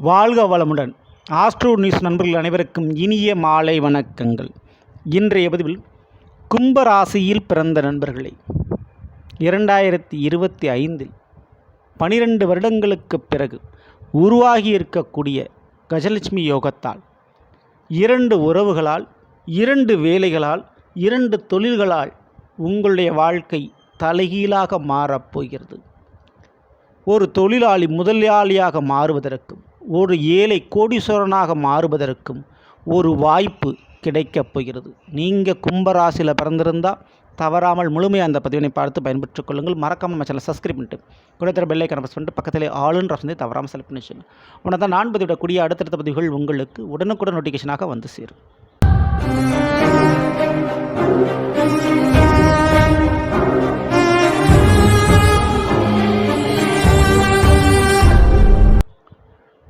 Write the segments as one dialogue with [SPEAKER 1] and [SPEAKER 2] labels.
[SPEAKER 1] வாழ்க வளமுடன். Astro news நண்பர்கள் அனைவருக்கும் இனிய மாலை வணக்கங்கள். இன்றைய பதிவில் கும்பராசியில் பிறந்த நண்பர்களை. இரண்டாயிரத்தி இருபத்தி ஐந்தில் பனிரெண்டு வருடங்களுக்குப் பிறகு உருவாகி இருக்கக்கூடிய கஜலட்சுமி யோகத்தால் இரண்டு உறவுகளால் இரண்டு வேலைகளால் இரண்டு தொழில்களால் உங்களுடைய வாழ்க்கை தலைகீழாக மாறப்போகிறது ஒரு தொழிலாளி முதலாளியாக மாறுவதற்கும் ஒரு ஏழை கோடீஸ்வரனாக மாறுவதற்கும் ஒரு வாய்ப்பு கிடைக்கப் போகிறது. நீங்கள் கும்பராசியில் பிறந்திருந்தால் தவறாமல் முழுமையாக அந்த பதிவினை பார்த்து பயன்பெற்றுக் கொள்ளுங்கள். மறக்காமல் நம்ம சேனல் சப்ஸ்கிரைப் பண்ணிட்டு கூட தர பெல்லை கனெக்ட் பண்ணிட்டு பக்கத்திலே ஆளுன்ற வசதி தவறாமல் செலக்ட் பண்ணி வச்சுங்க. உடனே தான் நான் பதிவிடக்கூடிய அடுத்தடுத்த பதிவுகள் உங்களுக்கு உடனுக்குடன் நோட்டிஃபிகேஷனாக வந்து சேரும்.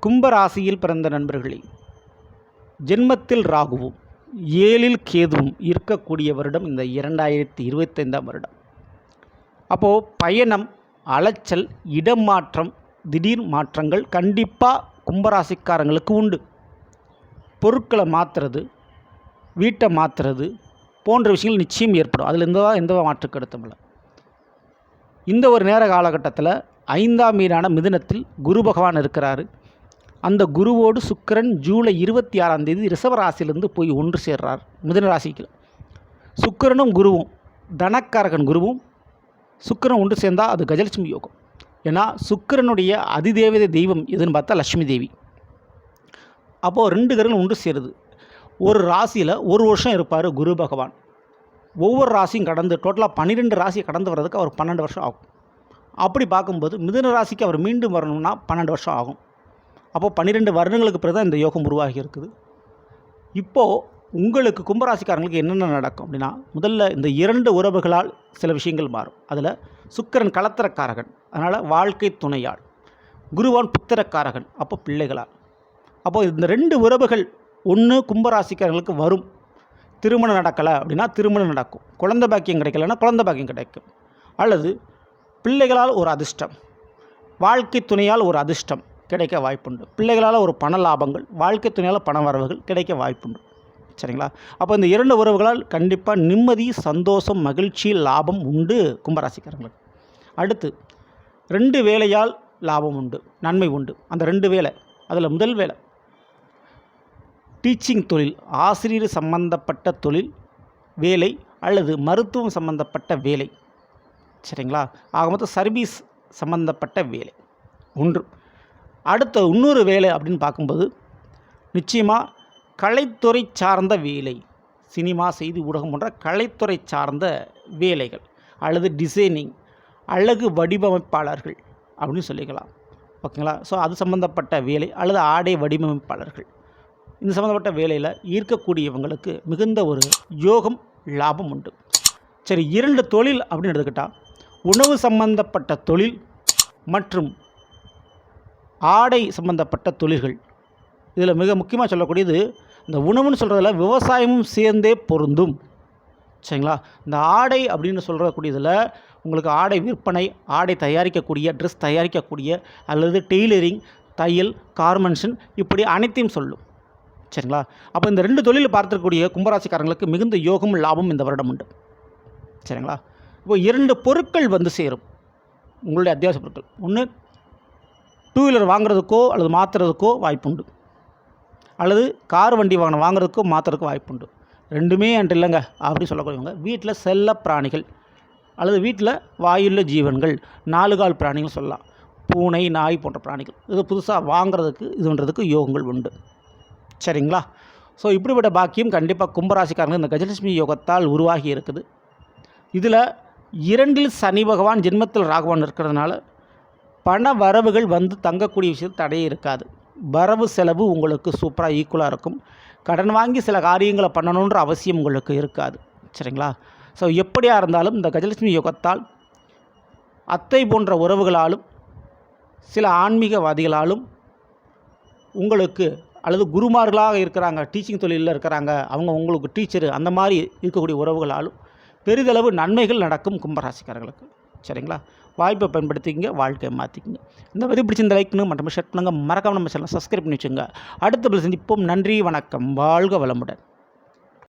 [SPEAKER 1] கும்பராசியில் பிறந்த நண்பர்களே ஜென்மத்தில் ராகுவும் ஏழில் கேதுவும் இருக்கக்கூடிய வருடம் இந்த இரண்டாயிரத்தி இருபத்தைந்தாம் வருடம். அப்போது பயணம் அலைச்சல் இடம் மாற்றம் திடீர் மாற்றங்கள் கண்டிப்பாக கும்பராசிக்காரங்களுக்கு உண்டு. பொருட்களை மாற்றுறது வீட்டை மாற்றுறது போன்ற விஷயங்கள் நிச்சயம் ஏற்படும். அதில் எந்த எந்த மாற்று கருத்தும் இந்த ஒரு நேர காலகட்டத்தில் ஐந்தாம் மீனான மிதுனத்தில் குரு பகவான் இருக்கிறாரு. அந்த குருவோடு சுக்கிரன் ஜூலை இருபத்தி ஆறாம் தேதி ரிஷப போய் ஒன்று சேர்றார் மிதனராசிக்கு சுக்கரனும் சுக்கிரனும் குருவும் தனக்காரகன் குருவும் சுக்கிரன் ஒன்று சேர்ந்தால் அது கஜலட்சுமி யோகம். ஏன்னா சுக்கிரனுடைய அதிதேவதை தெய்வம் எதுன்னு பார்த்தா லட்சுமி தேவி. அப்போது ரெண்டு கரங்களும் ஒன்று சேருது. ஒரு ராசியில் ஒரு வருஷம் இருப்பார் குரு பகவான். ஒவ்வொரு ராசியும் கடந்து டோட்டலாக பன்னிரெண்டு ராசியை கடந்து வர்றதுக்கு அவர் பன்னெண்டு வருஷம் ஆகும். அப்படி பார்க்கும்போது மிதுன ராசிக்கு அவர் மீண்டும் வரணும்னா பன்னெண்டு வருஷம் ஆகும். அப்போது பன்னிரெண்டு வருடங்களுக்கு பிறகு தான் இந்த யோகம் உருவாகி இருக்குது இப்போது உங்களுக்கு கும்பராசிக்காரங்களுக்கு என்னென்ன நடக்கும் அப்படின்னா முதல்ல இந்த இரண்டு உறவுகளால் சில விஷயங்கள் மாறும். அதில் சுக்கிரன் கலத்தரக்காரகன் அதனால் வாழ்க்கை துணையாள். குருவான் புத்திரக்காரகன் அப்போ பிள்ளைகளால். அப்போது இந்த ரெண்டு உறவுகள் ஒன்று கும்பராசிக்காரங்களுக்கு வரும். திருமணம் நடக்கலை அப்படின்னா திருமணம் நடக்கும். குழந்த பாக்கியம் கிடைக்கலன்னா குழந்த பாக்கியம் கிடைக்கும். அல்லது பிள்ளைகளால் ஒரு அதிர்ஷ்டம் வாழ்க்கை துணையால் ஒரு அதிர்ஷ்டம் கிடைக்க வாய்ப்புண்டு. பிள்ளைகளால் ஒரு பண லாபங்கள் வாழ்க்கை துணையால் பண வரவுகள் கிடைக்க வாய்ப்புண்டு. சரிங்களா? அப்போ இந்த இரண்டு உறவுகளால் கண்டிப்பாக நிம்மதி சந்தோஷம் மகிழ்ச்சி லாபம் உண்டு கும்பராசிக்காரங்களுக்கு. அடுத்து ரெண்டு வேலையால் லாபம் உண்டு நன்மை உண்டு. அந்த ரெண்டு வேலை அதில் முதல் வேலை டீச்சிங் தொழில் ஆசிரியர் சம்பந்தப்பட்ட தொழில் வேலை அல்லது மருத்துவம் சம்பந்தப்பட்ட வேலை. சரிங்களா? ஆக மொத்தம் சர்வீஸ் சம்பந்தப்பட்ட வேலை. ஒன்று அடுத்த இன்னொரு வேலை அப்படின்னு பார்க்கும்போது நிச்சயமாக கலைத்துறை சார்ந்த வேலை சினிமா செய்தி ஊடகம் போன்ற கலைத்துறை சார்ந்த வேலைகள் அல்லது டிசைனிங் அழகு வடிவமைப்பாளர்கள் அப்படின்னு சொல்லிக்கலாம். ஓகேங்களா? ஸோ அது சம்மந்தப்பட்ட வேலை அல்லது ஆடை வடிவமைப்பாளர்கள். இந்த சம்மந்தப்பட்ட வேலையில் ஈர்க்கக்கூடியவங்களுக்கு மிகுந்த ஒரு யோகம் லாபம் உண்டு. சரி இரண்டு தொழில் அப்படின்னு எடுத்துக்கிட்டால் உணவு சம்பந்தப்பட்ட தொழில் மற்றும் ஆடை சம்பந்தப்பட்ட தொழில்கள். இதில் மிக முக்கியமாக சொல்லக்கூடியது இந்த உணவுன்னு சொல்கிறதுல விவசாயமும் சேர்ந்தே பொருந்தும். சரிங்களா? இந்த ஆடை அப்படின்னு சொல்கிறக்கூடியதில் உங்களுக்கு ஆடை விற்பனை ஆடை தயாரிக்கக்கூடிய ட்ரெஸ் தயாரிக்கக்கூடிய அல்லது டெய்லரிங் தையல் கார்மென்ஷன் இப்படி அனைத்தையும் சொல்லும். சரிங்களா? அப்போ இந்த ரெண்டு தொழில் பார்த்துக்கூடிய கும்பராசிக்காரங்களுக்கு மிகுந்த யோகம் லாபம் இந்த வருடம் உண்டு. சரிங்களா? இப்போ இரண்டு பொருட்கள் வந்து சேரும். உங்களுடைய அத்தியாவசிய பொருட்கள். ஒன்று டூ வீலர் வாங்குறதுக்கோ அல்லது மாற்றுறதுக்கோ வாய்ப்புண்டு. அல்லது கார் வண்டி வாகனம் வாங்குறதுக்கோ மாற்றுறதுக்கோ வாய்ப்புண்டு. ரெண்டுமே என்கிட்ட இல்லைங்க. அப்படி சொல்லக்கூடியவங்க. வீட்டில் செல்ல பிராணிகள் அல்லது வீட்டில் வாயுள்ள ஜீவன்கள் நாலு கால் பிராணிகள் சொல்லலாம். பூனை நாய் போன்ற பிராணிகள். இது புதுசாக வாங்குறதுக்கு இதுன்றதுக்கு யோகங்கள் உண்டு. சரிங்களா? ஸோ இப்படிப்பட்ட பாக்கியம் கண்டிப்பாக கும்பராசிக்காரங்க இந்த கஜலட்சுமி யோகத்தால் உருவாகி இருக்குது. இதில் இரண்டில் சனி பகவான் ஜென்மத்தில் ராகவான் இருக்கிறதுனால பண வரவுகள் வந்து தங்கக்கூடிய விஷயத்தில் தடையே இருக்காது. வரவு செலவு உங்களுக்கு சூப்பராக ஈக்குவலாக இருக்கும். கடன் வாங்கி சில காரியங்களை பண்ணணுன்ற அவசியம் உங்களுக்கு இருக்காது. சரிங்களா? ஸோ எப்படியாக இருந்தாலும் இந்த கஜலட்சுமி யோகத்தால் அத்தை போன்ற உறவுகளாலும் சில ஆன்மீகவாதிகளாலும் உங்களுக்கு அல்லது குருமார்களாக இருக்கிறாங்க டீச்சிங் தொழிலில் இருக்கிறாங்க அவங்க உங்களுக்கு டீச்சரு அந்த மாதிரி இருக்கக்கூடிய உறவுகளாலும் பெரிதளவு நன்மைகள் நடக்கும் கும்பராசிக்காரர்களுக்கு. சரிங்களா? வாய்ப்பை பயன்படுத்திக்கிங்க வாழ்க்கையை மாற்றிக்கிங்க இந்த மாதிரி பிடிச்சிருந்த லைக் பண்ணுங்க மற்றும் ஷேர் பண்ணுங்கள் மறக்காமல் நம்ம சேனல் சப்ஸ்கிரைப் பண்ணி வச்சுங்க அடுத்த பிள்ளை சந்திப்போம். நன்றி வணக்கம். வாழ்க வளமுடன்.